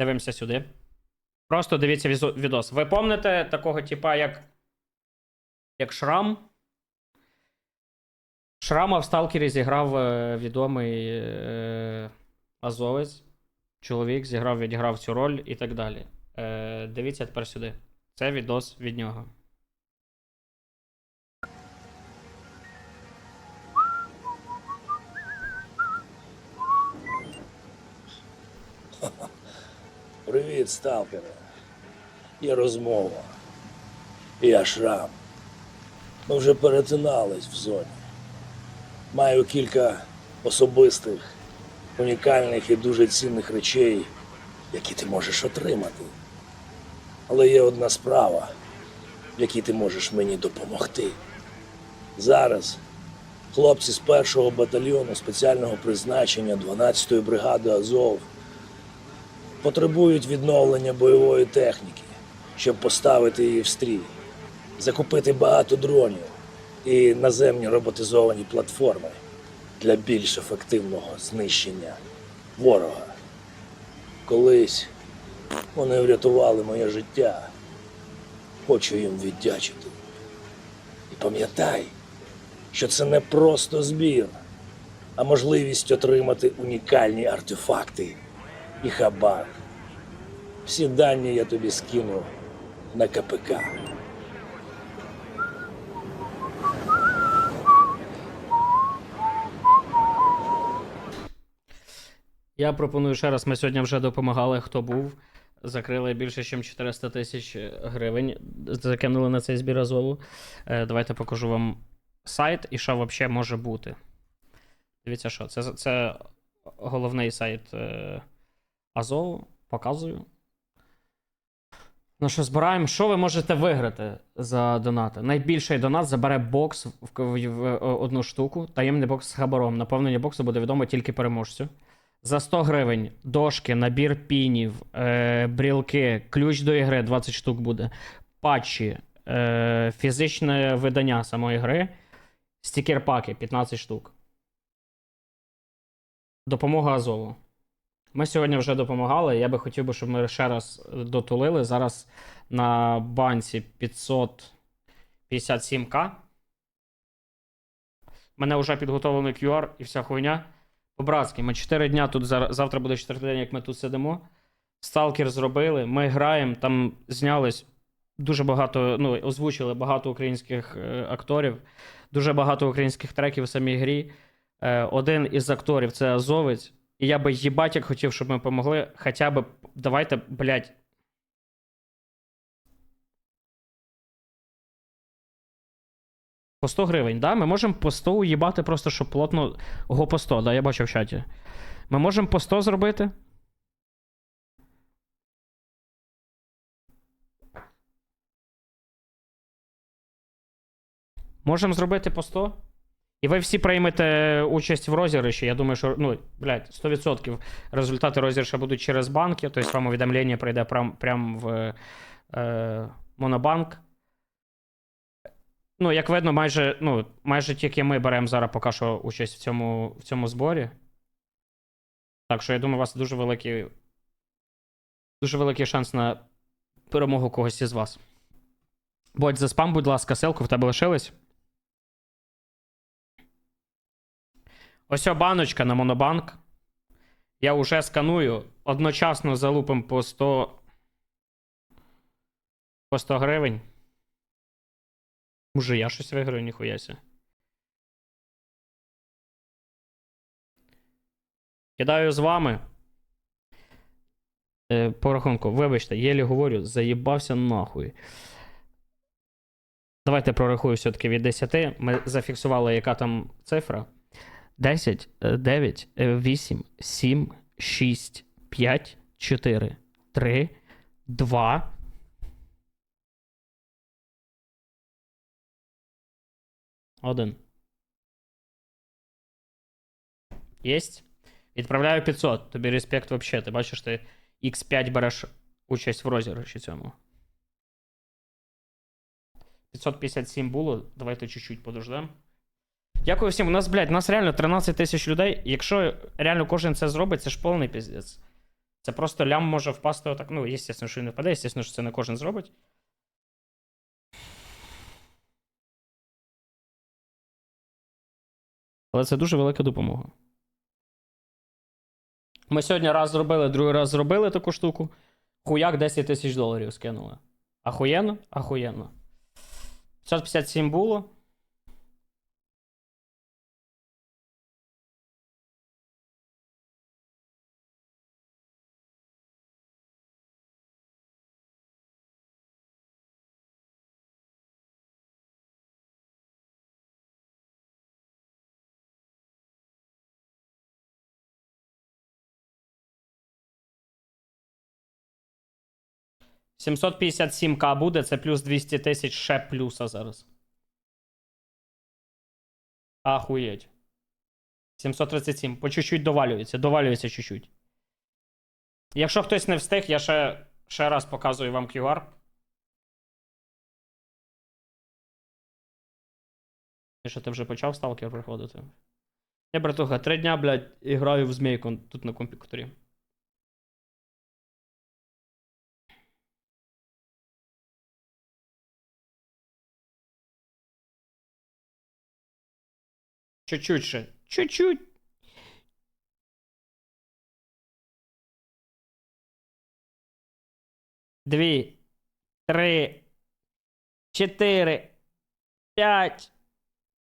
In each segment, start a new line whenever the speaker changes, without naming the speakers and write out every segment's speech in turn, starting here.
Дивимося сюди. Просто дивіться відос. Ви помните такого типа, як. Як Шрам? Шрама в Сталкері зіграв е, відомий е, азовець. Чоловік зіграв, відіграв цю роль і так далі. Е, дивіться тепер сюди. Це відос від нього.
Привіт, сталкере. Є розмова. Я Шрам. Ми вже перетинались в зоні. Маю кілька особистих, унікальних і дуже цінних речей, які ти можеш отримати. Але є одна справа, в якій ти можеш мені допомогти. Зараз хлопці з першого батальйону спеціального призначення 12-ї бригади Азов потребують відновлення бойової техніки, щоб поставити її в стрій, закупити багато дронів і наземні роботизовані платформи для більш ефективного знищення ворога. Колись вони врятували моє життя. Хочу їм віддячити. І пам'ятай, що це не просто збір, а можливість отримати унікальні артефакти і хабар. Всі дані я тобі скину на КПК.
Я пропоную ще раз. Ми сьогодні вже допомагали, хто був. Закрили більше, ніж 400 тисяч гривень. Закинули на цей збір Азову. Е, давайте покажу вам сайт і що взагалі може бути. Дивіться, що це, це головний сайт е, Азову. Показую. Ну що, збираємо, що ви можете виграти за донати? Найбільший донат забере бокс в, в одну штуку. Таємний бокс з хабаром. Наповнення боксу буде відомо тільки переможцю. За 100 гривень дошки, набір пінів, е, брілки, ключ до ігри 20 штук буде, патчі, е, фізичне видання самої гри, стікер-паки 15 штук. Допомога Азову. Ми сьогодні вже допомагали. Я би хотів би, щоб ми ще раз дотулили. Зараз на банці 557к. У мене вже підготовлений QR і вся хуйня. По-братськи, ми 4 дня тут завтра буде 4 день, як ми тут сидимо. Сталкер зробили, ми граємо, там знялись дуже багато, ну, озвучили багато українських е, акторів, дуже багато українських треків в самій грі. Е, один із акторів це Азовець. І я би їбать як хотів, щоб ми помогли. Хоча б давайте, блядь. По 100 гривень, да? Ми можемо по 100 уїбати просто, щоб плотно. Ого, по 100, да, я бачив в чаті. Ми можемо по 100 зробити. Можемо зробити по 100. І ви всі приймете участь в розіграші. Я думаю, що ну, блядь, 100% результати розіграша будуть через банки, тобто вам увідомлення прийде прямо прям в е, Монобанк. Ну, як видно, майже, ну, майже тільки ми беремо зараз поки що участь в цьому, в цьому зборі. Так що я думаю, у вас дуже великий. Дуже великий шанс на перемогу когось із вас. Будь за спам, будь ласка, ссылку в тебе лишилась. Ось баночка на Монобанк. Я вже сканую. Одночасно залупим по 100. По 100 гривень. Може, я щось виграю, ніхуяся. Кидаю з вами. Е, по рахунку, вибачте, єлі говорю, заїбався нахуй. Давайте прорахую все-таки від 10. Ми зафіксували, яка там цифра. 10, е, 9, е, 8, 7, 6, 5, 4, 3, 2. Один. Єсть. Відправляю 500. Тобі респект вообще. Ти бачиш, ти X5 береш участь в розіграші цьому. 557 було. Давайте чуть-чуть подождемо. Дякую всім. У нас, блядь, у нас реально 13 тисяч людей. Якщо реально кожен це зробить, це ж повний піздець. Це просто лям може впасти отак. Ну, звісно, що він не впаде, звісно, що це не кожен зробить. Але це дуже велика допомога. Ми сьогодні раз зробили, другий раз зробили таку штуку. Хуяк 10 тисяч доларів скинули. Ахуєнно? Ахуєнно. 557 було. — 757к буде, це плюс 200 тисяч ще плюса зараз. Ахуєть. 737. По чуть-чуть довалюється. Довалюється чуть-чуть. Якщо хтось не встиг, я ще, ще раз показую вам QR. Що ти вже почав сталкер приходити? Я, братуха, три дня, блядь, граю в змійку тут на комп'ютері. Чуть-чуть ще. Чуть-чуть. Дві. Три. Чотири. П'ять.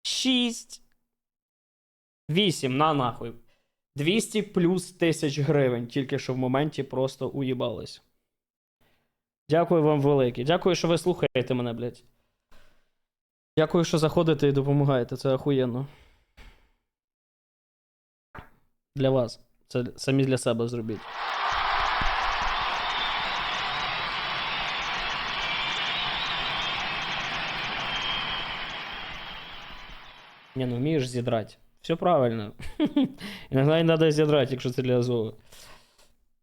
Шість. Вісім. На нахуй. 200 плюс тисяч гривень. Тільки що в моменті просто уїбались. Дякую вам велике. Дякую, що ви слухаєте мене, блядь. Дякую, що заходите і допомагаєте. Це охуєнно. Для вас. Це самі для себе зробіть. Не, ну вмієш зідрати. Все правильно. Іногда не треба зідрати, якщо це для Азову.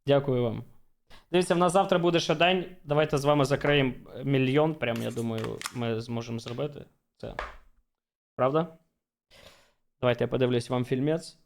Дякую вам. Дивіться, в нас завтра буде ще день. Давайте з вами закриємо мільйон. Прям, я думаю, ми зможемо зробити це. Правда? Давайте я подивлюсь вам фільмець.